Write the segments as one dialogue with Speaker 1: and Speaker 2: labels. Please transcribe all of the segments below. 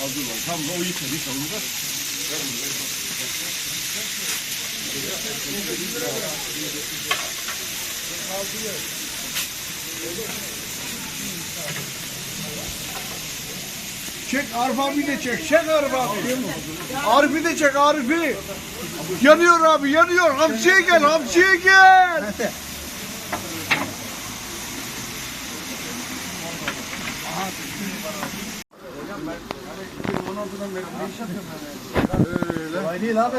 Speaker 1: Hazır ol. Tam da o yıkar inşallah.
Speaker 2: Çek Arif abi de çek. Çek Arif abi. Arif'i de çek Arif'i. Yanıyor abi yanıyor. Hamsiye gel hamsiye gel. Kolay değil abi.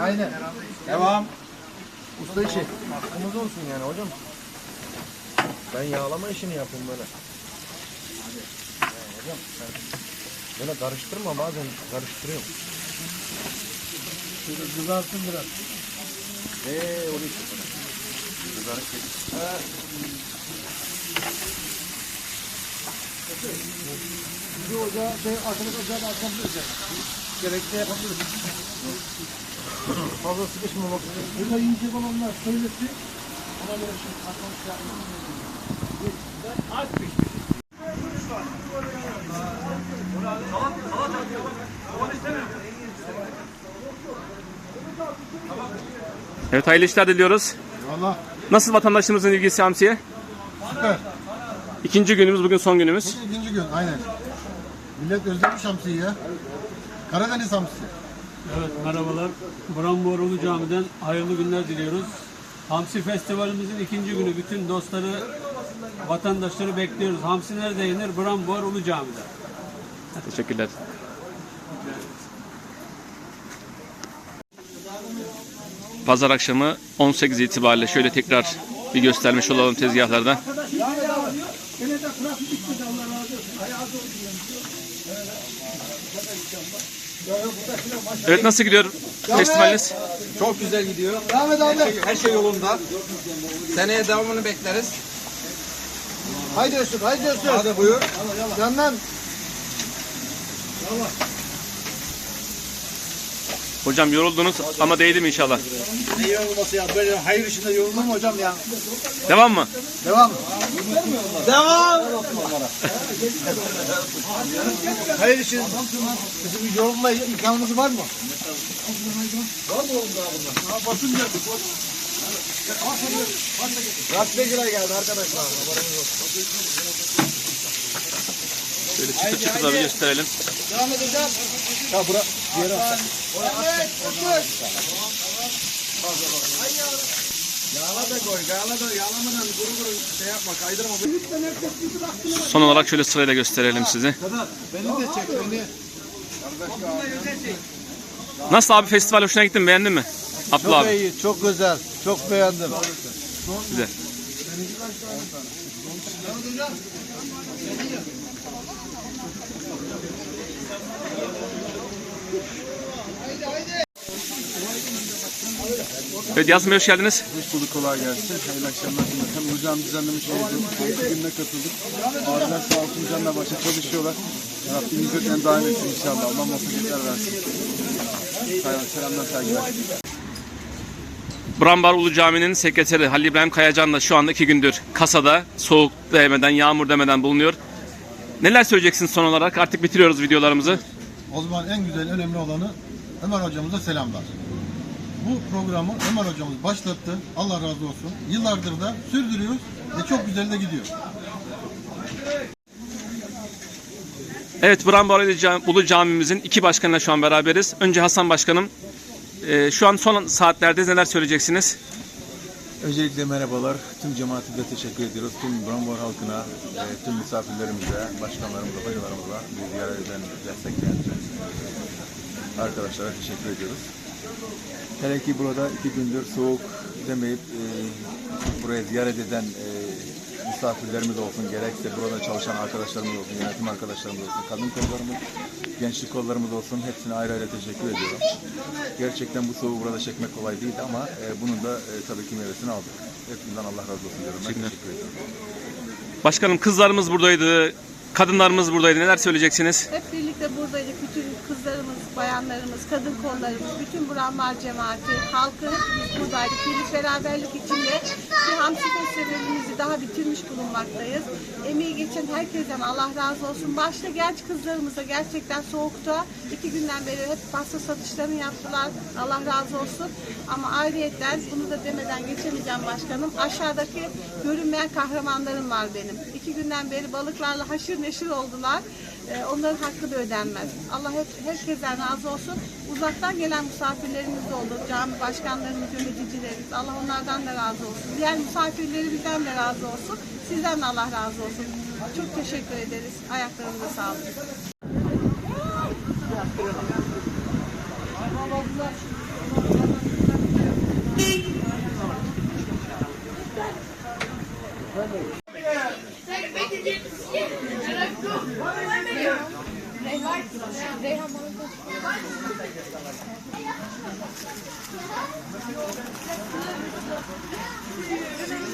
Speaker 2: Aynen. Devam. Usta işi. Hakkımız olsun yani hocam. Ben yağlama işini yapayım böyle. Hocam sen böyle karıştırma bazen karıştırıyorum. Şöyle kızarsın biraz. Eee onu Kızarık Bir ocağı şey arkadaş ocağı da açabiliriz yani. Gerekli yapabiliriz. Fazla sıkışmamak için. Burada ince olanlar söylesin. Ona göre şey Az pişmiş.
Speaker 3: Evet hayırlı işler diliyoruz.
Speaker 2: Valla
Speaker 3: Nasıl vatandaşımızın ilgisi hamsiye?
Speaker 2: süper.
Speaker 3: İkinci günümüz bugün son günümüz.
Speaker 2: Bu ikinci gün aynen. Millet özlemiş hamsiyi ya. Karadeniz hamsisi.
Speaker 4: Evet merhabalar. Bramborulu Cami'den hayırlı günler diliyoruz. Hamsi Festivalimizin ikinci günü bütün dostları, vatandaşları bekliyoruz. Hamsi nerede yenir? Brambor Ulu Cami'de.
Speaker 3: Teşekkürler. Pazar akşamı 18 itibariyle şöyle tekrar bir göstermiş olalım tezgahlarda. Evet nasıl gidiyor festivaliniz?
Speaker 5: Çok güzel gidiyor.
Speaker 2: Ahmet abi.
Speaker 5: Her şey, her şey yolunda. Seneye devamını bekleriz.
Speaker 2: Haydi Öztürk, haydi Öztürk.
Speaker 5: Hadi buyur.
Speaker 2: Yandan.
Speaker 3: Hocam yoruldunuz ama değdi mi inşallah?
Speaker 2: Ne yorulması ya? Böyle hayır işinde yorulur mu hocam ya?
Speaker 3: Devam mı?
Speaker 2: Devam.
Speaker 5: Devam.
Speaker 2: Hayır için bizim bir yorulma imkanımız var mı? Raspe girer geldi arkadaşlar.
Speaker 3: Şöyle çıtır çıtır da bir gösterelim.
Speaker 2: Devam edeceğim. Ya yere at. Yağla da koy, yağla da yağlamadan kuru kuru şey yapma, kaydırma.
Speaker 3: Son olarak şöyle sırayla gösterelim sizi.
Speaker 2: Kadar, beni de çek, beni.
Speaker 3: Nasıl abi festival hoşuna gitti mi? Beğendin mi? Abdullah abi.
Speaker 2: iyi, çok güzel, çok beğendim.
Speaker 3: Güzel. Evet Yasin Bey hoş geldiniz.
Speaker 6: Hoş bulduk, kolay gelsin. Hayırlı akşamlar cümleten. Hocam düzenlemiş olduğu gününe katıldık. Abiler sağ olsun canla başa çalışıyorlar. Rabbim hizmetlerini daim etsin inşallah. Allah muvaffakiyetler versin. Selam, selamlar, saygılar.
Speaker 3: Brambar Ulu Cami'nin sekreteri Halil İbrahim Kayacan da şu anda iki gündür kasada soğuk değmeden, yağmur demeden bulunuyor. Neler söyleyeceksin son olarak? Artık bitiriyoruz videolarımızı.
Speaker 2: O zaman en güzel, önemli olanı Ömer hocamıza selamlar. Bu programı Ömer hocamız başlattı. Allah razı olsun. Yıllardır da sürdürüyoruz ve çok güzel de gidiyor.
Speaker 3: Evet Brambar Ulu Cam- Ulu Camimizin iki başkanıyla şu an beraberiz. Önce Hasan Başkanım. e, şu an son saatlerde neler söyleyeceksiniz?
Speaker 6: Öncelikle merhabalar. Tüm cemaatimize teşekkür ediyoruz. Tüm Brambor halkına, e, tüm misafirlerimize, başkanlarımıza, hocalarımıza, bizi ziyaret eden, destekleyen arkadaşlara teşekkür ediyoruz. Hele ki burada iki gündür soğuk demeyip e, buraya ziyaret eden e, misafirlerimiz olsun, gerekse burada çalışan arkadaşlarımız olsun, yönetim arkadaşlarımız olsun, kadın kollarımız, gençlik kollarımız olsun hepsine ayrı ayrı teşekkür ediyorum. Gerçekten bu soğuğu burada çekmek kolay değildi ama e, bunun da e, tabii ki meyvesini aldık. Hepsinden Allah razı olsun diyorum. Ben teşekkür ediyorum.
Speaker 3: Başkanım kızlarımız buradaydı, kadınlarımız buradaydı. Neler söyleyeceksiniz?
Speaker 7: Hep birlikte buradaydık. Bütün bayanlarımız, kadın kollarımız, bütün Buranmar cemaati, halkı hepimiz buradaydık. Birlik beraberlik içinde bir Hamsi Festivalimizi daha bitirmiş bulunmaktayız. Emeği geçen herkesten Allah razı olsun. Başta genç kızlarımıza gerçekten soğukta iki günden beri hep pasta satışlarını yaptılar. Allah razı olsun. Ama ayrıyetten bunu da demeden geçemeyeceğim başkanım. Aşağıdaki görünmeyen kahramanlarım var benim. İki günden beri balıklarla haşır neşir oldular. Ee, onların hakkı da ödenmez. Allah hep herkesten razı olsun. Uzaktan gelen misafirlerimiz de oldu. Cami başkanlarımız, yöneticilerimiz. Allah onlardan da razı olsun. Diğer misafirlerimizden de razı olsun. Sizden de Allah razı olsun. Çok teşekkür ederiz. Ayaklarınıza sağlık. Thank you. Thank you.